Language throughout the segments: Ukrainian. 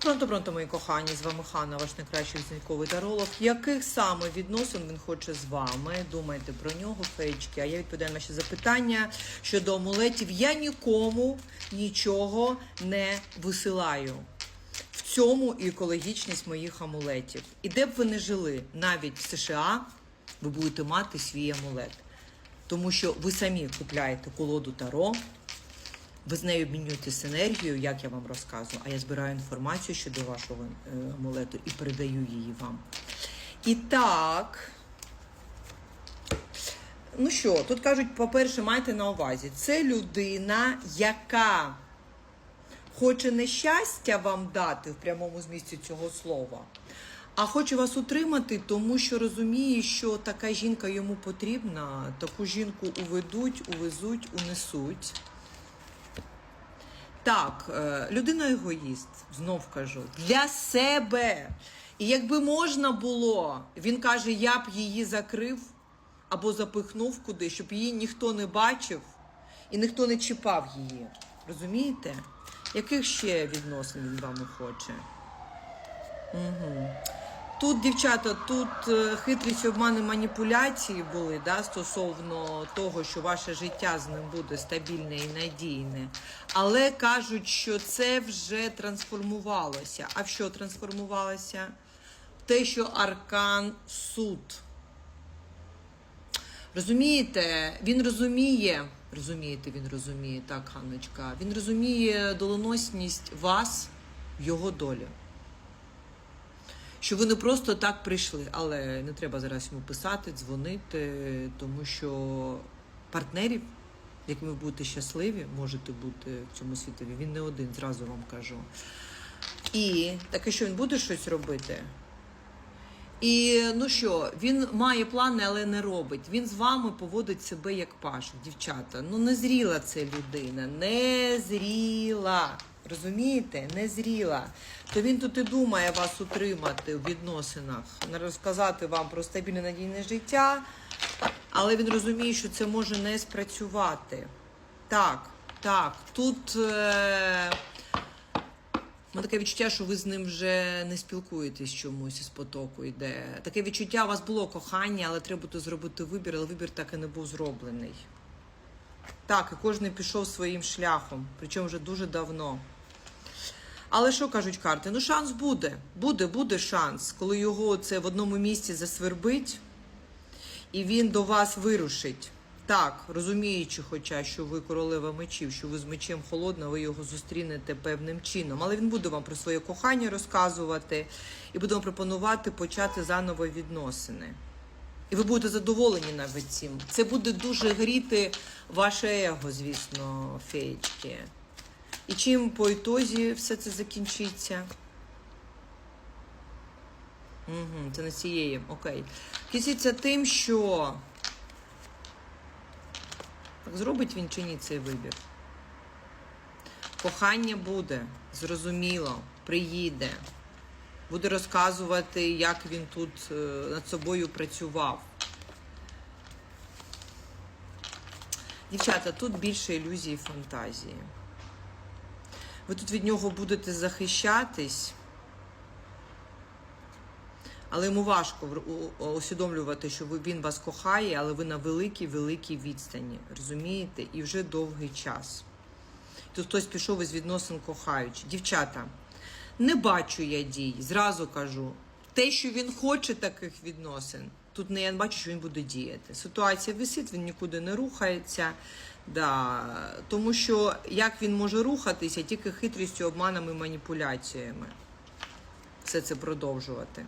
Пронто, пронто, мої кохані, з вами Ханна, ваш найкращий зіньковий таролог. Яких саме відносин він хоче з вами? Думайте про нього, феєчки. А я відповідаю на ваші запитання щодо амулетів. Я нікому нічого не висилаю. В цьому і екологічність моїх амулетів. І де б ви не жили, навіть в США, ви будете мати свій амулет. Тому що ви самі купляєте колоду Таро, ви з нею обмінюєтесь енергією, як я вам розказую, а я збираю інформацію щодо вашого е, амулету і передаю її вам. І так. Ну що, тут кажуть, по-перше, майте на увазі, це людина, яка хоче не щастя вам дати в прямому змісті цього слова, а хоче вас утримати, тому що розуміє, що така жінка йому потрібна, таку жінку уведуть, увезуть, унесуть. Так, е, людина егоїст, знов кажу, для себе. І якби можна було, він каже, я б її закрив або запихнув куди, щоб її ніхто не бачив і ніхто не чіпав її. Розумієте? Яких ще відносин він вами хоче? Угу. Тут, дівчата, тут е, хитрість, обмани, маніпуляції були да, стосовно того, що ваше життя з ним буде стабільне і надійне. Але кажуть, що це вже трансформувалося. А в що трансформувалося? Те, що аркан суд. Розумієте, він розуміє, розумієте, він розуміє, так, Ханночка, він розуміє доленосність вас його долі. Що ви не просто так прийшли, але не треба зараз йому писати, дзвонити, тому що партнерів, якими ви будете щасливі, можете бути в цьому світові, він не один, зразу вам кажу. І таке, що він буде щось робити. І ну що, він має плани, але не робить. Він з вами поводить себе як паша, дівчата. Ну не зріла це людина, не зріла. Розумієте? Не зріла. То він тут і думає вас утримати в відносинах, не розказати вам про стабільне надійне життя, але він розуміє, що це може не спрацювати. Так, так, тут. Е- таке відчуття, що ви з ним вже не спілкуєтесь чомусь із потоку йде. Таке відчуття, у вас було кохання, але треба буде зробити вибір, але вибір так і не був зроблений. Так, і кожен пішов своїм шляхом, причому вже дуже давно. Але що кажуть карти? Ну, шанс буде. Буде, буде шанс, коли його це в одному місці засвербить, і він до вас вирушить. Так, розуміючи, хоча що ви королева мечів, що ви з мечем холодна, ви його зустрінете певним чином. Але він буде вам про своє кохання розказувати і буде вам пропонувати почати заново відносини. І ви будете задоволені навіть цим. Це буде дуже гріти ваше его, звісно, феєчки. І чим по ітозі все це закінчиться? Угу, це не цієї, окей. Кінчиться тим, що. Так зробить він чи ні цей вибір? Кохання буде, зрозуміло, приїде, буде розказувати, як він тут е, над собою працював. Дівчата, тут більше ілюзії і фантазії. Ви тут від нього будете захищатись, але йому важко усвідомлювати, що він вас кохає, але ви на великій великій відстані. Розумієте? І вже довгий час. Тут хтось пішов із відносин кохаючи. Дівчата, не бачу я дій, зразу кажу. Те, що він хоче таких відносин, тут не я бачу, що він буде діяти. Ситуація висить, він нікуди не рухається. Да. Тому що як він може рухатися, тільки хитрістю, обманами, маніпуляціями. Все це продовжувати.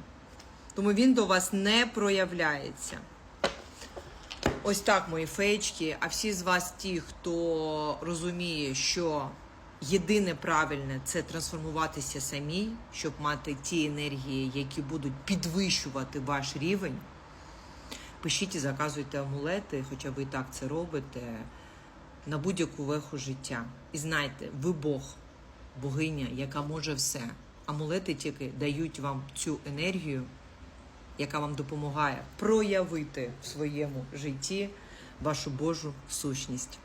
Тому він до вас не проявляється. Ось так, мої феєчки. А всі з вас, ті, хто розуміє, що єдине правильне це трансформуватися самій, щоб мати ті енергії, які будуть підвищувати ваш рівень. Пишіть і заказуйте амулети, хоча ви і так це робите, на будь-яку веху життя. І знайте, ви Бог, богиня, яка може все. Амулети тільки дають вам цю енергію, яка вам допомагає проявити в своєму житті вашу Божу сущність.